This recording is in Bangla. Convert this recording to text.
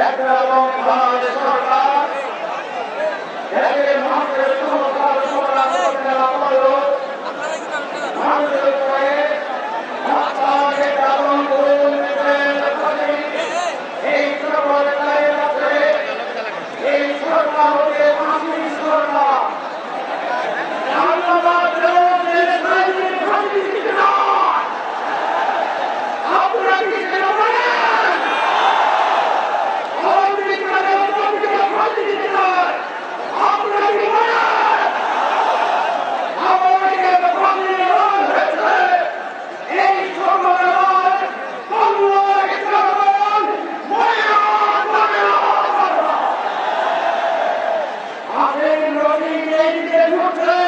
এক Let's go!